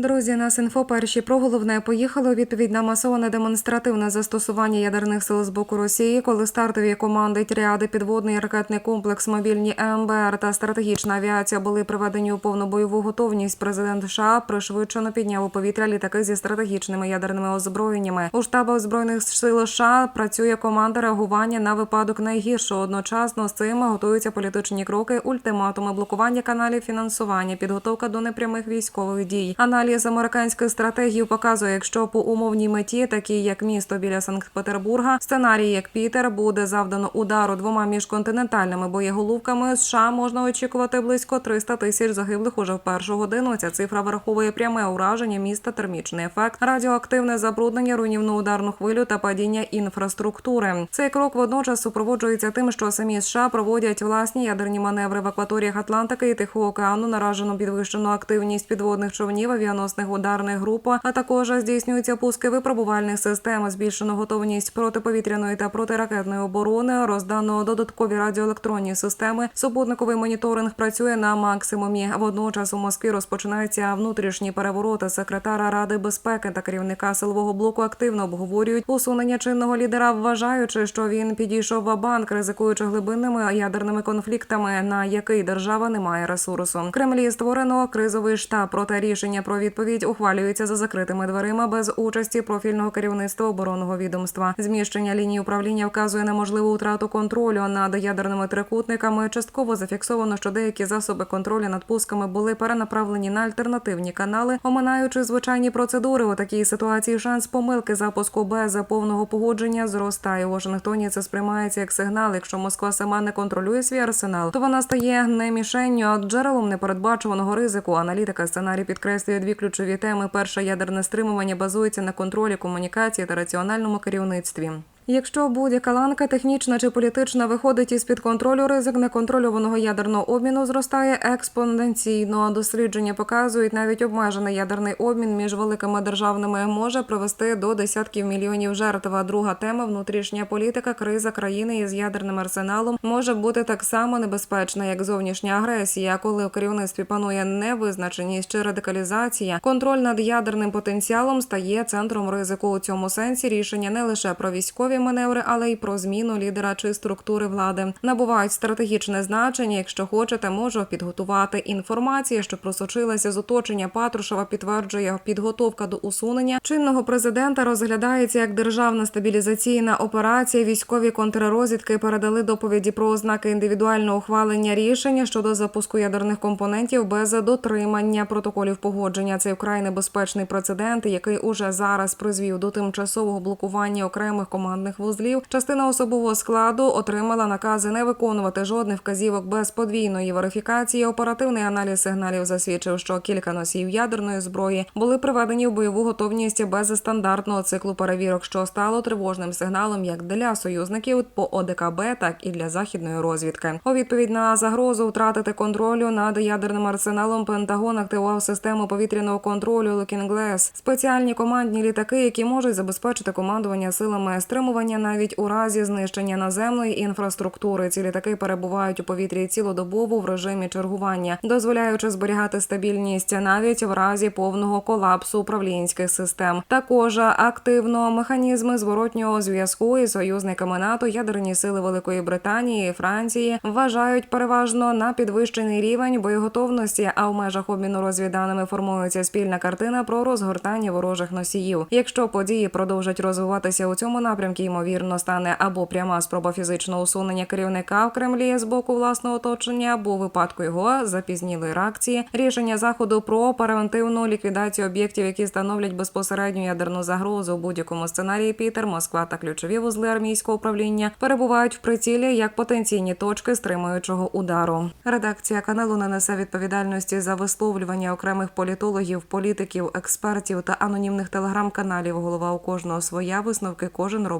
Друзі, нас інфо перші про головне поїхали у відповідь на масоване демонстративне застосування ядерних сил з боку Росії, коли стартові команди тріади, підводний ракетний комплекс, мобільні МБР та стратегічна авіація були приведені у повну бойову готовність. Президент США пришвидшено підняв у повітря літаки зі стратегічними ядерними озброєннями. У штабах збройних сил США працює команда реагування на випадок найгіршого. Одночасно з цим готуються політичні кроки, ультиматуми, блокування каналів фінансування, підготовка до непрямих військових дій. Аналіз американських стратегій показує, якщо по умовній меті, такі як місто біля Санкт-Петербурга, сценарій як Пітер, буде завдано удару двома міжконтинентальними боєголовками. США можна очікувати близько 300 тисяч загиблих уже в першу годину. Ця цифра враховує пряме ураження міста, термічний ефект, радіоактивне забруднення, руйнівну ударну хвилю та падіння інфраструктури. Цей крок водночас супроводжується тим, що самі США проводять власні ядерні маневри в акваторіях Атлантики і Тихого океану, наражено підвищену активність підводних човнів, авіаносних ударних груп, а також здійснюються пуски випробувальних систем, збільшено готовність протиповітряної та протиракетної оборони, роздано додаткові радіоелектронні системи. Супутниковий моніторинг працює на максимумі. Водночас у Москві розпочинаються внутрішні перевороти. Секретара Ради безпеки та керівника силового блоку активно обговорюють усунення чинного лідера, вважаючи, що він підійшов в банк, ризикуючи глибинними ядерними конфліктами, на який держава не має ресурсу. В Кремлі створено кризовий штаб. Проте рішення про відповідь ухвалюється за закритими дверима без участі профільного керівництва оборонного відомства. Зміщення лінії управління вказує на можливу втрату контролю над ядерними трикутниками. Частково зафіксовано, що деякі засоби контролю над пусками були перенаправлені на альтернативні канали, оминаючи звичайні процедури. У такій ситуації шанс помилки запуску без повного погодження зростає. У Вашингтоні це сприймається як сигнал. Якщо Москва сама не контролює свій арсенал, то вона стає не мішенню, а джерелом непередбачуваного ризику. Аналітика сценарій підкреслює дві ключові теми. Перша ядерне стримування базується на контролі комунікації та раціональному керівництві. Якщо будь-яка ланка, технічна чи політична, виходить із під контролю, ризик неконтрольованого ядерного обміну зростає експоненційно. Дослідження показують, навіть обмежений ядерний обмін між великими державними може привести до десятків мільйонів жертв. А друга тема внутрішня політика, криза країни із ядерним арсеналом може бути так само небезпечна, як зовнішня агресія. Коли у керівництві панує невизначеність чи радикалізація, контроль над ядерним потенціалом стає центром ризику. У цьому сенсі рішення не лише про військові маневри, але й про зміну лідера чи структури влади набувають стратегічне значення. Якщо хочете, можу підготувати інформацію, що просочилася з оточення Патрушева. Підтверджує підготовка до усунення чинного президента. Розглядається як державна стабілізаційна операція. Військові контррозвідки передали доповіді про ознаки індивідуального ухвалення рішення щодо запуску ядерних компонентів без дотримання протоколів погодження. Це вкрай небезпечний прецедент, який уже зараз призвів до тимчасового блокування окремих командних вузлів. Частина особового складу отримала накази не виконувати жодних вказівок без подвійної верифікації. Оперативний аналіз сигналів засвідчив, що кілька носіїв ядерної зброї були приведені в бойову готовність без стандартного циклу перевірок, що стало тривожним сигналом як для союзників по ОДКБ, так і для західної розвідки. У відповідь на загрозу втратити контролю над ядерним арсеналом Пентагон активував систему повітряного контролю Looking Glass. спеціальні командні літаки, які можуть забезпечити командування силами стримування навіть у разі знищення наземної інфраструктури. Ці літаки перебувають у повітрі цілодобово в режимі чергування, дозволяючи зберігати стабільність навіть в разі повного колапсу управлінських систем. Також активно механізми зворотнього зв'язку із союзниками НАТО, ядерні сили Великої Британії і Франції вважають переважно на підвищений рівень боєготовності. А в межах обміну розвіданими формується спільна картина про розгортання ворожих носіїв. Якщо події продовжать розвиватися у цьому напрямку, ймовірно стане або пряма спроба фізичного усунення керівника в Кремлі з боку власного оточення, або випадку його запізнілої реакції рішення заходу про превентивну ліквідацію об'єктів, які становлять безпосередню ядерну загрозу. У будь-якому сценарії Пітер, Москва та ключові вузли армійського управління перебувають в прицілі як потенційні точки стримуючого удару. Редакція каналу не несе відповідальності за висловлювання окремих політологів, політиків, експертів та анонімних телеграм-каналів. Голова у кожного своя висновки кожен